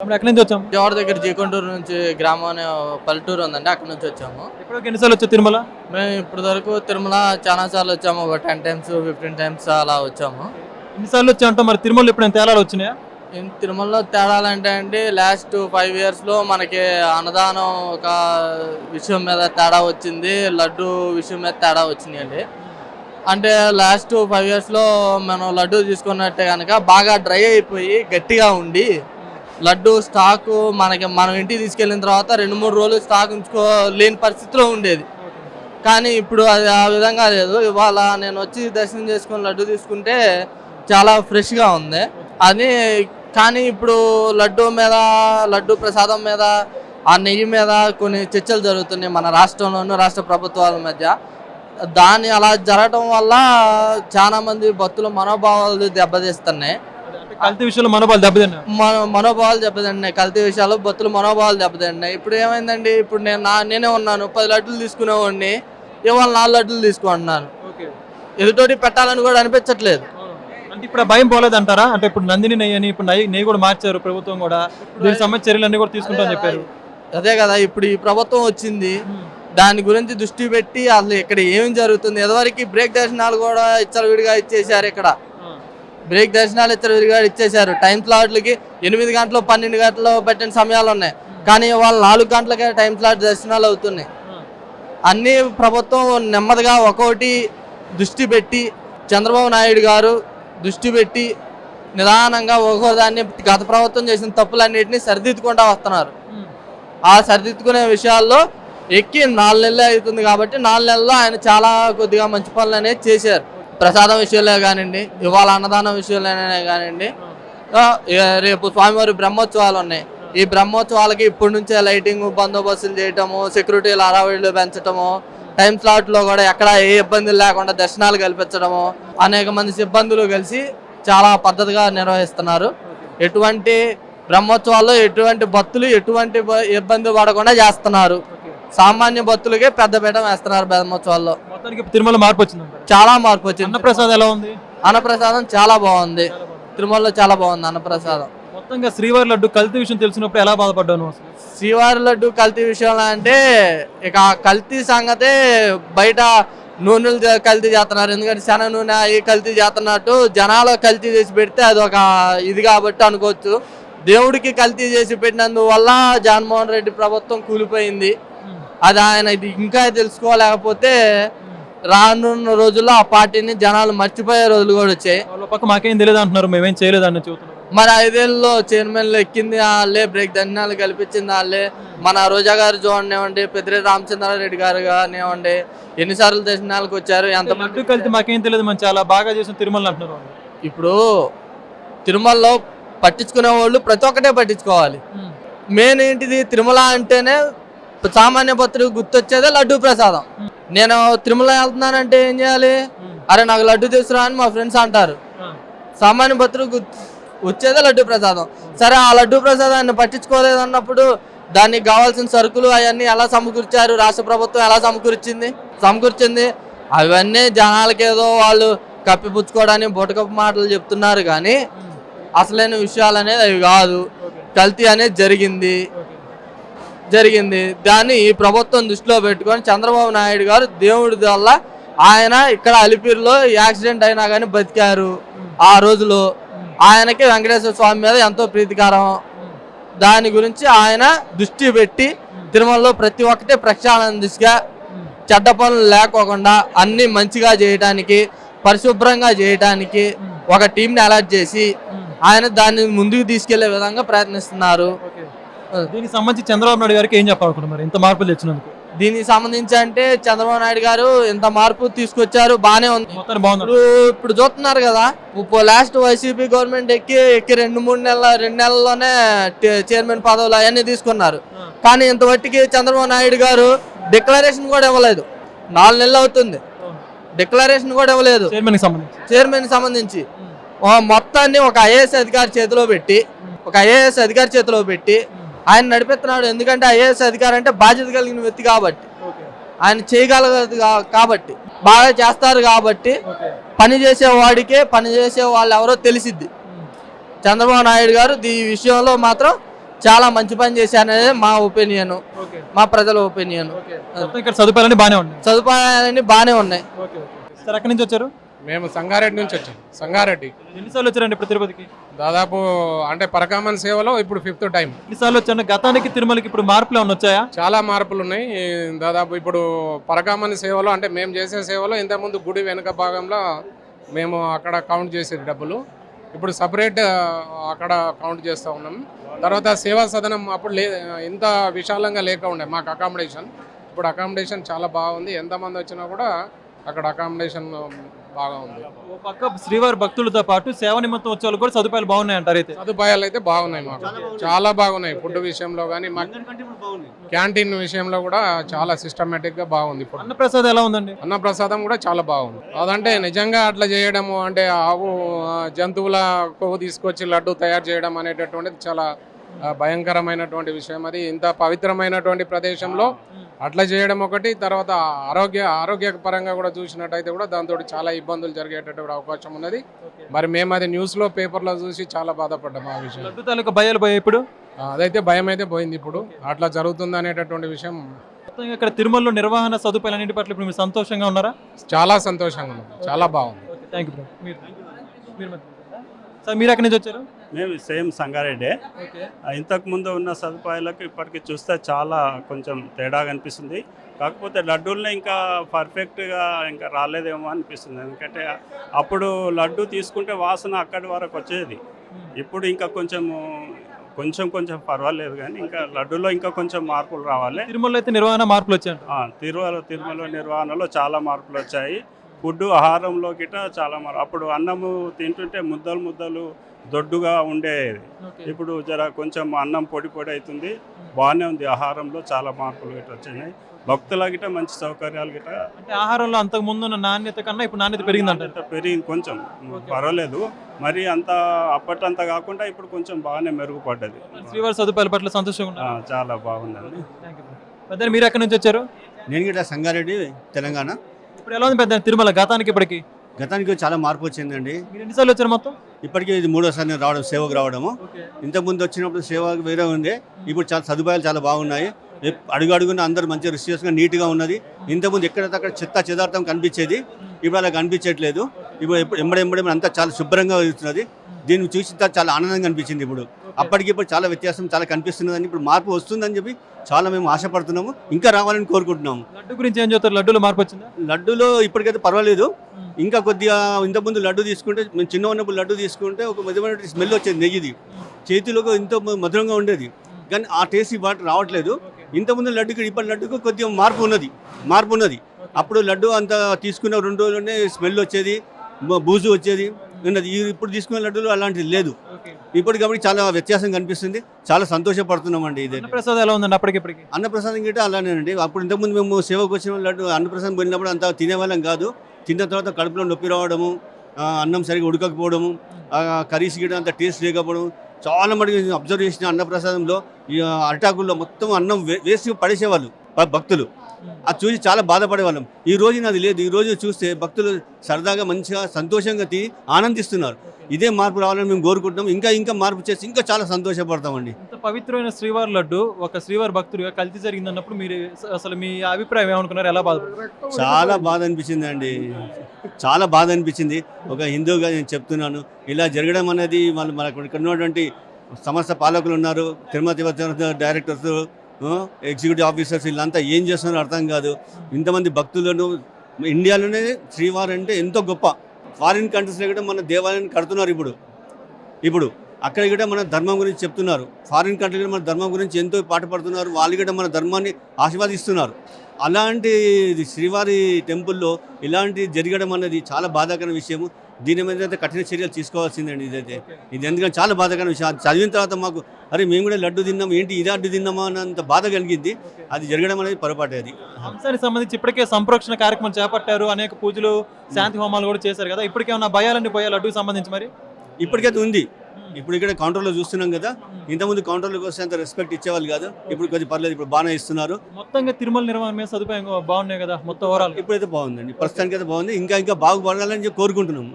ఎక్కడి నుంచి వచ్చాము విజయవాడ దగ్గర జీకొండూరు నుంచి గ్రామం అనే పల్లెటూరు ఉందండి అక్కడ నుంచి వచ్చాము. ఎప్పుడో ఎన్నిసార్లు వచ్చావు తిరుమల? మేము ఇప్పటి వరకు తిరుమల చాలా సార్లు వచ్చాము ఒక టెన్ టైమ్స్ ఫిఫ్టీన్ టైమ్స్ అలా వచ్చాము. ఎన్నిసార్లు వచ్చా అంటావు? మరి తిరుమల ఎప్పుడైనా తేలాలు వచ్చినాయా? ఇన్ తిరుమలలో తేడాలంటే అండి లాస్ట్ ఫైవ్ ఇయర్స్లో మనకి అన్నదానం ఒక విషయం మీద తేడా వచ్చింది లడ్డు విషయం మీద తేడా వచ్చింది అండి అంటే లాస్ట్ ఫైవ్ ఇయర్స్లో మనం లడ్డు తీసుకున్నట్టే కనుక బాగా డ్రై అయిపోయి గట్టిగా ఉండి లడ్డు స్టాకు మనకి మనం ఇంటికి తీసుకెళ్ళిన తర్వాత రెండు మూడు రోజులు స్టాక్ ఉంచుకోలేని పరిస్థితిలో ఉండేది. కానీ ఇప్పుడు అది ఆ విధంగా లేదు. ఇవాళ నేను వచ్చి దర్శనం చేసుకుని లడ్డు తీసుకుంటే చాలా ఫ్రెష్గా ఉంది. అది కానీ ఇప్పుడు లడ్డు మీద లడ్డు ప్రసాదం మీద ఆ నెయ్యి మీద కొన్ని చర్చలు జరుగుతున్నాయి మన రాష్ట్రంలోనూ రాష్ట్ర ప్రభుత్వాల మధ్య. దాన్ని అలా జరగటం వల్ల చాలామంది భక్తుల మనోభావాలు దెబ్బతీస్తున్నాయి. కల్తీ విషయంలో మనోబాలు దెబ్బతిన్నా మన మనోభావాలు దెబ్బతిన్నాయి కల్తీ విషయాలు భక్తుల మనోభావాలు దెబ్బతిన్నాయి. ఇప్పుడు ఏమైందండి? ఇప్పుడు నేను నా నేనే ఉన్నాను పది లడ్డులు తీసుకునేవాడిని ఇవాళ నాలుగు లడ్డులు తీసుకుంటున్నాను ఎదుటోటి పెట్టాలని కూడా అనిపించట్లేదు. అంటే ఇప్పుడు భయం పోలేదంటారా? అంటే ఇప్పుడు నందిని నెయ్యి అని ఇప్పుడు నెయ్యి నెయ్యి కూడా మార్చారు ప్రభుత్వం కూడా. దీనికి సంబంధించిన చర్యలు కూడా తీసుకుంటామని చెప్పారు. అదే కదా ఇప్పుడు ఈ ప్రభుత్వం వచ్చింది. దాని గురించి దృష్టి పెట్టి అసలు ఇక్కడ ఏం జరుగుతుంది? ఎదవరికి బ్రేక్ దర్శనాలు కూడా విడిగా ఇచ్చేసారు ఇక్కడ. బ్రేక్ దర్శనాలు విడిగా ఇచ్చేశారు. టైం స్లాట్లకి ఎనిమిది గంటలు పన్నెండు గంటలు పెట్టిన సమయాలు ఉన్నాయి. కానీ వాళ్ళు నాలుగు గంటలకే టైం స్లాట్ దర్శనాలు అవుతున్నాయి. అన్ని ప్రభుత్వం నెమ్మదిగా ఒక్కొక్కటి దృష్టి పెట్టి చంద్రబాబు నాయుడు గారు దృష్టి పెట్టి నిదానంగా ఒక్కో దాన్ని గత ప్రభుత్వం చేసిన తప్పులన్నింటినీ సరిదిద్దుకుంటా వస్తున్నారు. ఆ సరిదిద్దుకునే విషయాల్లో ఎక్కి నాలుగు నెలలే అవుతుంది కాబట్టి నాలుగు నెలల్లో ఆయన చాలా కొద్దిగా మంచి పనులు అనేది చేశారు. ప్రసాదం విషయంలో కానివ్వండి ఇవాళ అన్నదానం విషయంలోనే కానివ్వండి రేపు స్వామివారి బ్రహ్మోత్సవాలు ఉన్నాయి. ఈ బ్రహ్మోత్సవాలకి ఇప్పటి నుంచే లైటింగ్ బందోబస్తులు చేయటము సెక్యూరిటీలు అరావళిలు పెంచటము టైం స్లాట్లో కూడా ఎక్కడ ఏ ఇబ్బందులు లేకుండా దర్శనాలు కల్పించడము అనేక మంది సిబ్బందులు కలిసి చాలా పద్ధతిగా నిర్వహిస్తున్నారు. ఎటువంటి బ్రహ్మోత్సవాల్లో ఎటువంటి భక్తులు ఎటువంటి ఇబ్బంది పడకుండా చేస్తున్నారు. సామాన్య భక్తులకే పెద్దపీఠం వేస్తున్నారు బ్రహ్మోత్సవాల్లో. మొత్తానికి తిరుమల మార్పు వచ్చిందంటారు చాలా మార్పు వచ్చింది అన్నప్రసాద్ ఎలా ఉంది? అన్నప్రసాదం చాలా బాగుంది. తిరుమలలో చాలా బాగుంది అన్నప్రసాదం. మొత్తంగా శ్రీవారి లడ్డు కల్తీ విషయం తెలిసినప్పుడు ఎలా బాధపడ్డాను శ్రీవారి లడ్డు కల్తీ విషయంలో అంటే ఇక కల్తీ సంగతే బయట నూనెలు కల్తీ చేస్తున్నారు. ఎందుకంటే శన నూనె అవి కల్తీ చేస్తున్నట్టు జనాలు కల్తీ చేసి పెడితే అది ఒక ఇది కాబట్టి అనుకోవచ్చు. దేవుడికి కల్తీ చేసి పెట్టినందువల్ల జగన్మోహన్ రెడ్డి ప్రభుత్వం కూలిపోయింది. అది ఆయన ఇది ఇంకా తెలుసుకోలేకపోతే రానున్న రోజుల్లో ఆ పార్టీని జనాలు మర్చిపోయే రోజులు కూడా వచ్చాయి. పక్క మాకేం తెలియదు అంటున్నారు మేమేం చేయలేదు అని మరి ఐదేళ్ళలో చైర్మన్లు ఎక్కింది వాళ్ళే బ్రేక్ దండాలు కల్పించింది వాళ్ళే. మన రోజా గారు చూడండి పెద్దిరెడ్డి రామచంద్రారెడ్డి గారు కానివ్వండి ఎన్నిసార్లు దర్శనాలకు వచ్చారు ఎంత లడ్డు కల్తీ మాకేం తెలియదు మనం చాలా బాగా చేసిన తిరుమల అంటున్నారు. ఇప్పుడు తిరుమలలో పట్టించుకునే వాళ్ళు ప్రతి ఒక్కటే పట్టించుకోవాలి. మెయిన్ ఏంటిది తిరుమల అంటేనే సామాన్య భక్తుడికి గుర్తొచ్చేదే లడ్డు ప్రసాదం. నేను తిరుమల వెళ్తున్నానంటే ఏం చేయాలి? అరే నాకు లడ్డు తీసుకురా అని మా ఫ్రెండ్స్ అంటారు. సామాన్య భక్తుడు వచ్చేదే లడ్డు ప్రసాదం. సరే ఆ లడ్డు ప్రసాదాన్ని పట్టించుకోలేదు అన్నప్పుడు దానికి కావాల్సిన సరుకులు అవన్నీ ఎలా సమకూర్చారు? రాష్ట్ర ప్రభుత్వం ఎలా సమకూర్చింది? సమకూర్చింది. అవన్నీ జనాలకి ఏదో వాళ్ళు కప్పిపుచ్చుకోవడానికి బుటకప్పు మాటలు చెప్తున్నారు కానీ అసలైన విషయాలు అనేది అవి కాదు. కల్తీ అనేది జరిగింది. జరిగింది. దాన్ని ఈ ప్రభుత్వం దృష్టిలో పెట్టుకొని చంద్రబాబు నాయుడు గారు దేవుడి వల్ల ఆయన ఇక్కడ అలిపిరిలో యాక్సిడెంట్ అయినా కానీ బతికారు ఆ రోజులో. ఆయనకి వెంకటేశ్వర స్వామి మీద ఎంతో ప్రీతికరం. దాని గురించి ఆయన దృష్టి పెట్టి తిరుమలలో ప్రతి ఒక్కటి ప్రక్షాళన దిశగా చెడ్డ పనులు లేకోకుండా అన్ని మంచిగా చేయటానికి పరిశుభ్రంగా చేయటానికి ఒక టీంని అలర్ట్ చేసి ఆయన దాన్ని ముందుకు తీసుకెళ్ళే విధంగా ప్రయత్నిస్తున్నారు. దీనికి సంబంధించి చంద్రబాబు నాయుడు గారికి ఏం చెప్పాలనుకుంటున్నారు ఇంత మార్పులు తెచ్చినందుకు. దీనికి సంబంధించి అంటే చంద్రబాబు నాయుడు గారు ఇంత మార్పు తీసుకొచ్చారు బానే ఉంది. ఇప్పుడు ఇప్పుడు చూస్తున్నారు కదా ఇప్పుడు లాస్ట్ వైసీపీ గవర్నమెంట్ ఎక్కి ఎక్కి రెండు మూడు నెలల రెండు నెలల్లోనే చైర్మన్ పదవులు అవన్నీ తీసుకున్నారు. కానీ ఇంతవట్టికి చంద్రబాబు నాయుడు గారు డిక్లరేషన్ కూడా ఇవ్వలేదు. నాలుగు నెలలు అవుతుంది. డిక్లరేషన్ కూడా ఇవ్వలేదు. చైర్మన్ సంబంధించి. చైర్మన్ సంబంధించి. ఆ మొత్తాన్ని ఒక ఐఏఎస్ అధికారి చేతిలో పెట్టి ఒక ఐఏఎస్ అధికారి చేతిలో పెట్టి ఆయన నడిపిస్తున్నాడు. ఎందుకంటే ఐఏఎస్ అధికారి అంటే బాధ్యత కలిగిన వ్యక్తి కాబట్టి. ఆయన చేయగలగదు కాబట్టి. బాగా చేస్తారు కాబట్టి పని చేసే వాడికే పని చేసే వాళ్ళు ఎవరో తెలిసిద్ది. చంద్రబాబు నాయుడు గారు ఈ విషయంలో మాత్రం చాలా మంచి పని చేశారనేది మా ఒపీనియన్. మా ప్రజల ఒపీనియన్. ఇక్కడ సదుపాయాలన్నీ బాగానే ఉన్నాయి. సదుపాయాలన్నీ బాగానే ఉన్నాయి. సార్ నుంచి వచ్చారు? మేము సంగారెడ్డి నుంచి వచ్చాం. సంగారెడ్డి. ఎన్నిసార్లు వచ్చారండి ఇప్పుడు తిరుపతికి? దాదాపు అంటే పరకామన్ సేవలో ఇప్పుడు ఫిఫ్త్ టైం. ఎన్నిసార్లు వచ్చారు? గతానికి తిరుమలకి ఇప్పుడు మార్పులు ఏమైనా వచ్చాయా? చాలా మార్పులు ఉన్నాయి. దాదాపు ఇప్పుడు పరకామన్ సేవలో అంటే మేము చేసే సేవలో ఇంతకుముందు గుడి వెనుక భాగంలో మేము అక్కడ కౌంట్ చేసేది డబ్బులు. ఇప్పుడు సపరేట్ అక్కడ కౌంట్ చేస్తూ ఉన్నాం. తర్వాత సేవా సదనం అప్పుడు లే ఇంత విశాలంగా లేక ఉండే మాకు అకామిడేషన్. ఇప్పుడు అకామిడేషన్ చాలా బాగుంది. ఎంతమంది వచ్చినా కూడా అక్కడ అకామిడేషన్ బాగా ఉంది. ఓ పక్క శ్రీవారి భక్తులతో పాటు సేవ నిమిత్తం వచ్చే వాళ్ళు కూడా సదుపాయాలు బాగున్నాయి అంటారు అయితే? సదుపాయాలు అయితే బాగున్నాయి మాకు. చాలా బాగున్నాయి. ఫుడ్ విషయంలో కానీ మాకు క్యాంటీన్ విషయంలో కూడా చాలా సిస్టమేటిక్గా బాగుంది ఫుడ్. అన్నప్రసాద్ ఎలా ఉందండి? అన్నప్రసాదం కూడా చాలా బాగుంది. అదంటే నిజంగా అట్లా చేయడము అంటే ఆవు ఆ, జంతువుల కొవ్వు తీసుకొచ్చి లడ్డు తయారు చేయడం అనేటటువంటిది చాలా భయంకరమైనటువంటి విషయం అది. ఇంత పవిత్రమైనటువంటి ప్రదేశంలో అట్లా చేయడం ఒకటి తర్వాత ఆరోగ్య ఆరోగ్య పరంగా కూడా చూసినట్టయితే కూడా దాంతో చాలా ఇబ్బందులు జరిగేటటువంటి అవకాశం ఉన్నది. మరి మేము అది న్యూస్లో పేపర్లో చూసి చాలా బాధపడ్డాం ఆ విషయం. భయాలు ఇప్పుడు? అదైతే భయం అయితే పోయింది ఇప్పుడు. అట్లా జరుగుతుంది అనేటటువంటి విషయం ఇక్కడ తిరుమలలో నిర్వహణ సదుపాయాలు అన్నిటి పట్ల ఇప్పుడు మీరు సంతోషంగా ఉన్నారా? చాలా సంతోషంగా ఉంది చాలా బాగుంది. Thank you. సార్ మీరు ఎక్కడి నుంచి వచ్చారు? మేము సేమ్ సంగారెడ్డే. ఓకే. ఇంతకు ముందు ఉన్న సదుపాయాలకు ఇప్పటికి చూస్తే చాలా కొంచెం తేడా కనిపిస్తుంది కాకపోతే లడ్డూల్ని ఇంకా పర్ఫెక్ట్గా ఇంకా రాలేదేమో అనిపిస్తుంది. ఎందుకంటే అప్పుడు లడ్డు తీసుకుంటే వాసన అక్కడి వరకు వచ్చేది. ఇప్పుడు ఇంకా కొంచెము కొంచెం కొంచెం పర్వాలేదు కానీ ఇంకా లడ్డూలో ఇంకా కొంచెం మార్పులు రావాలి. తిరుమలలో అయితే నిర్వహణ మార్పులు వచ్చాయంట. ఆ, తిరుమల తిరుమల నిర్వహణలో చాలా మార్పులు వచ్చాయి. ఫుడ్ ఆహారంలో గిట చాలా మార్ అప్పుడు అన్నము తింటుంటే ముద్దలు ముద్దలు దొడ్డుగా ఉండేది. ఇప్పుడు జర కొంచెం అన్నం పొడి పొడి అవుతుంది బాగానే ఉంది ఆహారంలో చాలా మార్పులు గిట్ట వచ్చినాయి. భక్తుల గిట మంచి సౌకర్యాలు గిట అంటే ఆహారంలో అంతకు ముందు ఉన్న నాణ్యత కన్నా ఇప్పుడు నాణ్యత పెరిగిందంట. అంత పెరిగింది కొంచెం. పర్వాలేదు. మరి అంత అప్పటంత కాకుండా ఇప్పుడు కొంచెం బాగానే మెరుగుపడ్డది. శ్రీవారి సదుపాయాల పట్ల సంతోషంగా చాలా బాగుందండి. పెద్ద మీరు ఎక్కడి నుంచి వచ్చారు? నేను గిట్ట సంగారెడ్డి తెలంగాణ. ఇప్పుడు ఎలా ఉంది పెద్ద తిరుమల గతానికి ఇప్పటికి? గతానికి చాలా మార్పు వచ్చిందండి. మీరు ఎన్నిసార్లు వచ్చారు మొత్తం? ఇప్పటికీ ఇది మూడోసారి నేను రావడం సేవకు రావడము. ఇంతకుముందు వచ్చినప్పుడు సేవ వేరే ఉంది. ఇప్పుడు చాలా సదుపాయాలు చాలా బాగున్నాయి. అడుగు అడుగున అందరూ మంచిగా రిసీవ్స్గా నీట్గా ఉన్నది. ఇంతకుముందు ఎక్కడక్కడ చెత్త చెదార్థం కనిపించేది. ఇప్పుడు అలా కనిపించట్లేదు. ఇప్పుడు ఎప్పుడు ఎంబడెంబడి అంతా చాలా శుభ్రంగా ఇస్తున్నది దీన్ని చూసి చాలా ఆనందంగా అనిపించింది ఇప్పుడు. అప్పటికి ఇప్పుడు చాలా వ్యత్యాసం చాలా కనిపిస్తున్నదని ఇప్పుడు మార్పు వస్తుందని చెప్పి చాలా మేము ఆశపడుతున్నాము. ఇంకా రావాలని కోరుకుంటున్నాము. లడ్డు గురించి ఏం చెప్తారు? లడ్డూలో మార్పు వచ్చిందా? లడ్డూలో ఇప్పటికైతే పర్వాలేదు. ఇంకా కొద్దిగా ఇంతకుముందు లడ్డు తీసుకుంటే మేము చిన్న ఉన్నప్పుడు లడ్డు తీసుకుంటే ఒక మధురమైన స్మెల్ వచ్చేది నెయ్యిది. చేతిలో ఎంతో మధురంగా ఉండేది. కానీ ఆ టేస్ట్ వాటి రావట్లేదు. ఇంతకుముందు లడ్డుకి ఇప్పటి లడ్డుకు కొద్దిగా మార్పు ఉన్నది. మార్పు ఉన్నది. అప్పుడు లడ్డు అంత తీసుకున్న రెండు రోజుల్లోనే స్మెల్ వచ్చేది బూజు వచ్చేది. ఉన్నది ఈ- ఇప్పుడు తీసుకున్న లడ్డూలో అలాంటిది లేదు. కాబట్టి చాలా వ్యత్యాసం కనిపిస్తుంది. చాలా సంతోషపడుతున్నామండి ఇది. అన్నప్రసాద్ ఎలా ఉందండి అప్పటికి ఇప్పటికి? అన్నప్రసాదం గిట్ట అలానేనండి. అప్పుడు ఇంతకుముందు మేము సేవకు వచ్చిన లడ్డు అన్నప్రసాదం వెళ్ళినప్పుడు అంత తినేవాళ్ళం కాదు. తిన్న తర్వాత కడుపులో నొప్పి రావడము అన్నం సరిగా ఉడకకపోవడము కర్రీస్ గిట్ట అంత టేస్ట్ లేకపోవడం చాలా మటుకు అబ్జర్వ్ చేసిన అన్నప్రసాదంలో ఈ అరిటాకుల్లో మొత్తం అన్నం వేసి పడేసేవాళ్ళు భక్తులు. అది చూసి చాలా బాధపడేవాళ్ళం. ఈ రోజు నాది లేదు. ఈ రోజు చూస్తే భక్తులు సరదాగా మంచిగా సంతోషంగా తిని ఆనందిస్తున్నారు. ఇదే మార్పు రావాలని మేము కోరుకుంటున్నాం. ఇంకా ఇంకా మార్పు చేసి ఇంకా చాలా సంతోషపడతామండి. పవిత్రమైన శ్రీవారి లడ్డు ఒక శ్రీవారి భక్తుడిగా కల్తీ జరిగింది అన్నప్పుడు మీరు అసలు మీ అభిప్రాయం ఏమనుకున్నారు? ఎలా బాధపడుతున్నారు చాలా బాధ అనిపించింది అండి చాలా బాధ అనిపించింది. ఒక హిందూగా నేను చెప్తున్నాను. ఇలా జరగడం అనేది వాళ్ళు మనకు ఇక్కడ ఉన్నటువంటి సమస్త పాలకులు ఉన్నారు. Tirumala Tirupati directors executive officers వీళ్ళంతా ఏం చేస్తున్నారో అర్థం కాదు. ఇంతమంది భక్తులను ఇండియాలోనే శ్రీవారు అంటే ఎంతో గొప్ప. ఫారిన్ కంట్రీస్లో కూడా మన దేవాలయాన్ని కడుతున్నారు ఇప్పుడు. ఇప్పుడు అక్కడ కూడా మన ధర్మం గురించి చెప్తున్నారు. ఫారిన్ కంట్రీ కూడా మన ధర్మం గురించి ఎంతో పాటుపడుతున్నారు వాళ్ళు కూడా మన ధర్మాన్ని ఆశీర్వాదిస్తున్నారు. అలాంటి శ్రీవారి టెంపుల్లో ఇలాంటి జరగడం అన్నది చాలా బాధాకరమైన విషయము. దీని మీద అయితే కఠిన చర్యలు తీసుకోవాల్సిందండి ఇదైతే. ఇది ఎందుకంటే చాలా బాధాకర విషయం. అది చదివిన తర్వాత మాకు అరే మేము కూడా లడ్డు తిన్నాం ఏంటి ఇది లడ్డు తిన్నామా అన్నంత బాధ కలిగింది. అది జరగడం అనేది పొరపాటే అది. అంశానికి సంబంధించి ఇప్పటికే సంప్రోక్షణ కార్యక్రమం చేపట్టారు. అనేక పూజలు శాంతి హోమాలు కూడా చేశారు కదా. ఇప్పటికే ఉన్న భయాలన్నీ పోయా లడ్డుకి సంబంధించి మరి? ఇప్పటికైతే ఉంది. ఇప్పుడు ఇక్కడ కౌంటర్లో చూస్తున్నాం కదా ఇంతకుముందు కౌంటర్లకు వస్తే అంత రెస్పెక్ట్ ఇచ్చేవాళ్ళు కాదు ఇప్పుడు కొద్దిగా పర్లేదు ఇప్పుడు బాగానే ఇస్తున్నారు. మొత్తంగా తిరుమల నిర్వహణ మీద సదుపాయం బాగున్నాయి కదా మొత్తం ఓవరాల్ ఇప్పుడైతే బాగుందండి ప్రస్తుతానికి అయితే బాగుంది ఇంకా ఇంకా బాగుపడాలని కోరుకుంటున్నాము.